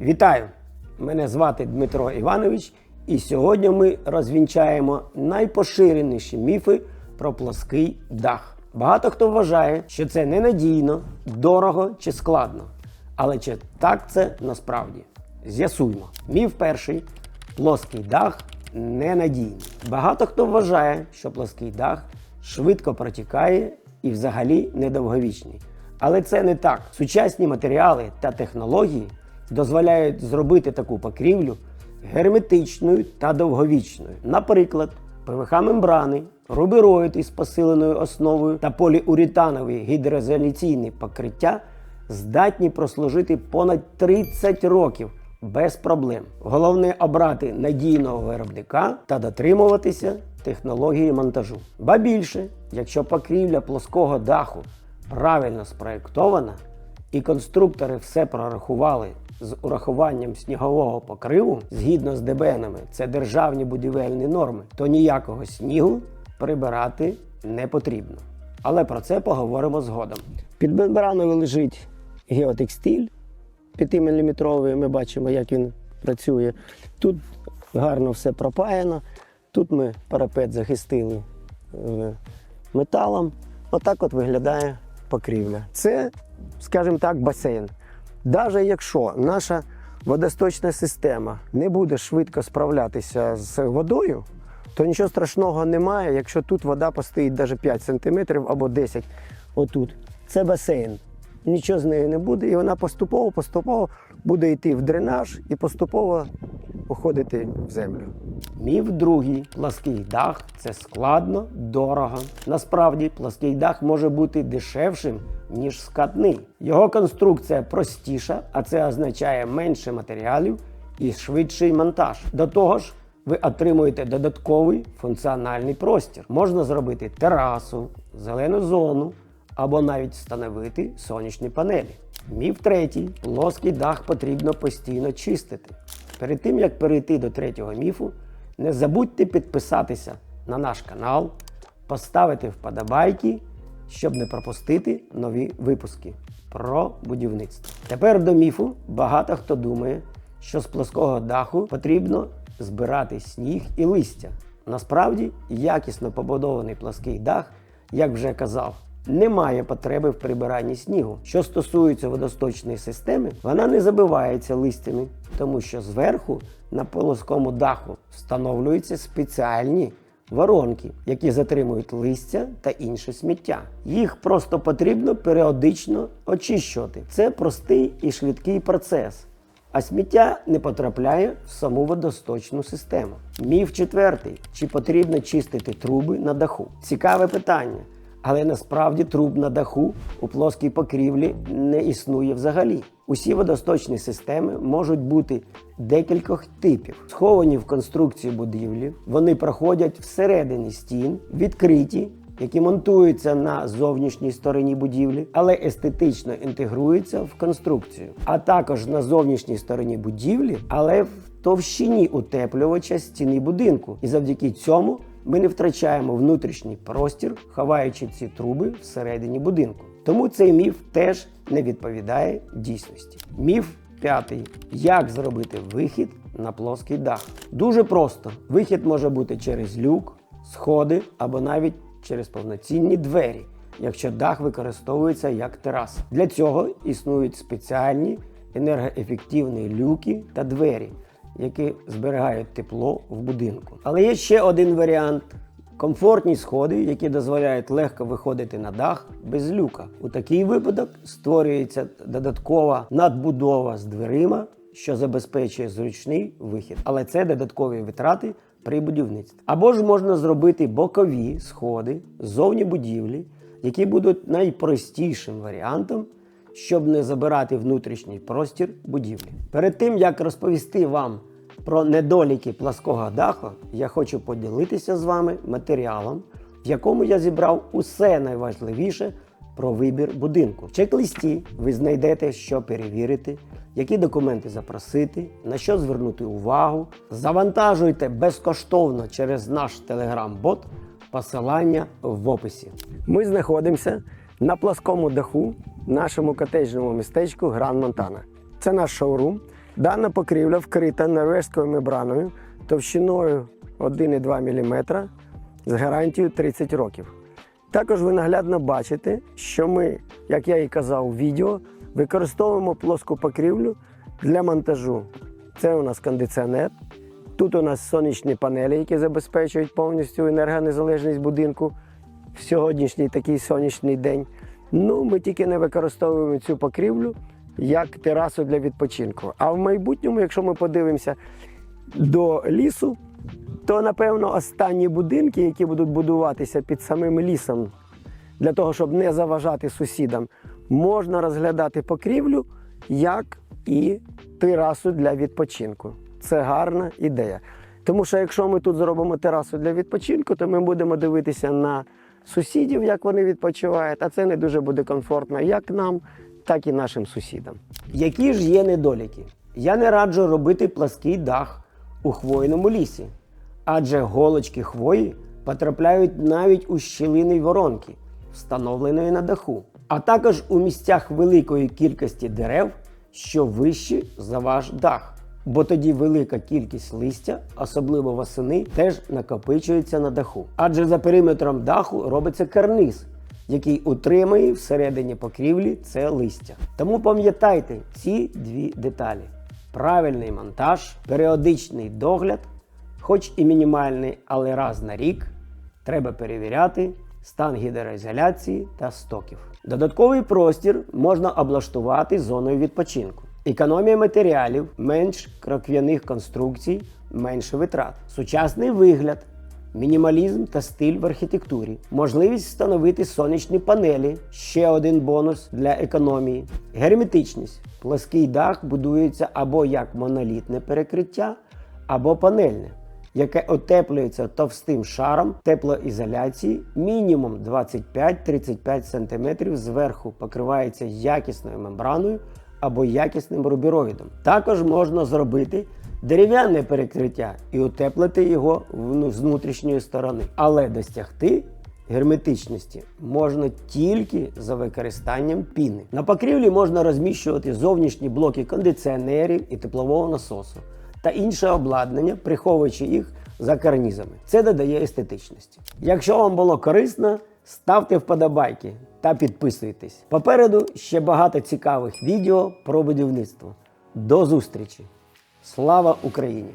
Вітаю! Мене звати Дмитро Іванович, і сьогодні ми розвінчаємо найпоширеніші міфи про плоский дах. Багато хто вважає, що це ненадійно, дорого чи складно. Але чи так це насправді? З'ясуймо. Міф перший: плоский дах ненадійний. Багато хто вважає, що плоский дах швидко протікає і взагалі недовговічний. Але це не так. Сучасні матеріали та технології дозволяють зробити таку покрівлю герметичною та довговічною. Наприклад, ПВХ-мембрани, рубероїд із посиленою основою та поліуретанові гідроізоляційні покриття здатні прослужити понад 30 років без проблем. Головне обрати надійного виробника та дотримуватися технології монтажу. Ба більше, якщо покрівля плоского даху правильно спроєктована і конструктори все прорахували з урахуванням снігового покриву згідно з ДБНами, це державні будівельні норми, то ніякого снігу прибирати не потрібно. Але про це поговоримо згодом. Під мембраною лежить геотекстиль 5-мм. Ми бачимо, як він працює. Тут гарно все пропаяно. Тут ми парапет захистили е, металом. Отак от виглядає покрівля. Це, скажімо так, басейн. Навіть якщо наша водосточна система не буде швидко справлятися з водою, то нічого страшного немає, якщо тут вода постоїть навіть 5 см або 10 отут. Це басейн. Нічого з нею не буде, і вона поступово-поступово буде йти в дренаж і поступово уходити в землю. Міф другий. Плаский дах це складно, дорого. Насправді, плаский дах може бути дешевшим, ніж скатний. Його конструкція простіша, а це означає менше матеріалів і швидший монтаж. До того ж, ви отримуєте додатковий функціональний простір. Можна зробити терасу, зелену зону або навіть встановити сонячні панелі. Міф третій: плоский дах потрібно постійно чистити. Перед тим як перейти до третього міфу, не забудьте підписатися на наш канал, поставити вподобайки, щоб не пропустити нові випуски про будівництво. Тепер до міфу багато хто думає, що з плоского даху потрібно збирати сніг і листя. Насправді, якісно побудований плоский дах, як вже казав, немає потреби в прибиранні снігу. Що стосується водосточної системи, вона не забивається листями, тому що зверху на плоскому даху встановлюються спеціальні воронки, які затримують листя та інше сміття. Їх просто потрібно періодично очищувати. Це простий і швидкий процес. А сміття не потрапляє в саму водосточну систему. Міф четвертий: чи потрібно чистити труби на даху? Цікаве питання. Але насправді труб на даху у плоскій покрівлі не існує взагалі. Усі водосточні системи можуть бути декількох типів. Сховані в конструкції будівлі, вони проходять всередині стін, відкриті, які монтуються на зовнішній стороні будівлі, але естетично інтегруються в конструкцію, а також на зовнішній стороні будівлі, але в товщині утеплювача стіни будинку. І завдяки цьому ми не втрачаємо внутрішній простір, ховаючи ці труби всередині будинку. Тому цей міф теж не відповідає дійсності. Міф п'ятий: як зробити вихід на плоский дах? Дуже просто: вихід може бути через люк, сходи або навіть через повноцінні двері, якщо дах використовується як тераса. Для цього існують спеціальні енергоефективні люки та двері які зберігають тепло в будинку. Але є ще один варіант. Комфортні сходи, які дозволяють легко виходити на дах без люка. У такий випадок створюється додаткова надбудова з дверима, що забезпечує зручний вихід. Але це додаткові витрати при будівництві. Або ж можна зробити бокові сходи ззовні будівлі, які будуть найпростішим варіантом щоб не забирати внутрішній простір будівлі. Перед тим як розповісти вам про недоліки плаского даху, я хочу поділитися з вами матеріалом, в якому я зібрав усе найважливіше про вибір будинку. В чек-листі ви знайдете, що перевірити, які документи запросити, на що звернути увагу. Завантажуйте безкоштовно через наш телеграм-бот. Посилання в описі. Ми знаходимося на пласкому даху нашому котеджному містечку Гран Монтана. Це наш шоурум, Дана покрівля вкрита норвежською мембраною товщиною 1,2 мм з гарантією 30 років. Також ви наглядно бачите, що ми, як я і казав у відео, використовуємо плоску покрівлю для монтажу. Це у нас кондиціонер. Тут у нас сонячні панелі, які забезпечують повністю енергонезалежність будинку в сьогоднішній такий сонячний день. Ну, ми тільки не використовуємо цю покрівлю як терасу для відпочинку. А в майбутньому, якщо ми подивимося до лісу, то напевно останні будинки, які будуть будуватися під самим лісом, для того, щоб не заважати сусідам, можна розглядати покрівлю як і терасу для відпочинку. Це гарна ідея. Тому що якщо ми тут зробимо терасу для відпочинку, то ми будемо дивитися на сусідів, як вони відпочивають, а це не дуже буде комфортно як нам, так і нашим сусідам. Які ж є недоліки? Я не раджу робити плаский дах у хвойному лісі, адже голочки хвої потрапляють навіть у щілини воронки, встановленої на даху, а також у місцях великої кількості дерев, що вищі за ваш дах. Бо тоді велика кількість листя, особливо восени, теж накопичується на даху. Адже за периметром даху робиться карниз, який утримує всередині покрівлі це листя. Тому пам'ятайте ці дві деталі: правильний монтаж, періодичний догляд, хоч і мінімальний, але раз на рік, треба перевіряти стан гідроізоляції та стоків. Додатковий простір можна облаштувати зоною відпочинку. Економія матеріалів, менш крокв'яних конструкцій, менше витрат, сучасний вигляд, мінімалізм та стиль в архітектурі, можливість встановити сонячні панелі, ще один бонус для економії, герметичність. Плоский дах будується або як монолітне перекриття, або панельне, яке отеплюється товстим шаром теплоізоляції, мінімум 25-35 см зверху покривається якісною мембраною або якісним рубіроїдом. Також можна зробити дерев'яне перекриття і утеплити його з внутрішньої сторони. Але досягти герметичності можна тільки за використанням піни. На покрівлі можна розміщувати зовнішні блоки кондиціонерів і теплового насосу та інше обладнання, приховуючи їх за карнізами. Це додає естетичності. Якщо вам було корисно, ставте вподобайки та підписуйтесь. Попереду ще багато цікавих відео про будівництво. До зустрічі! Слава Україні!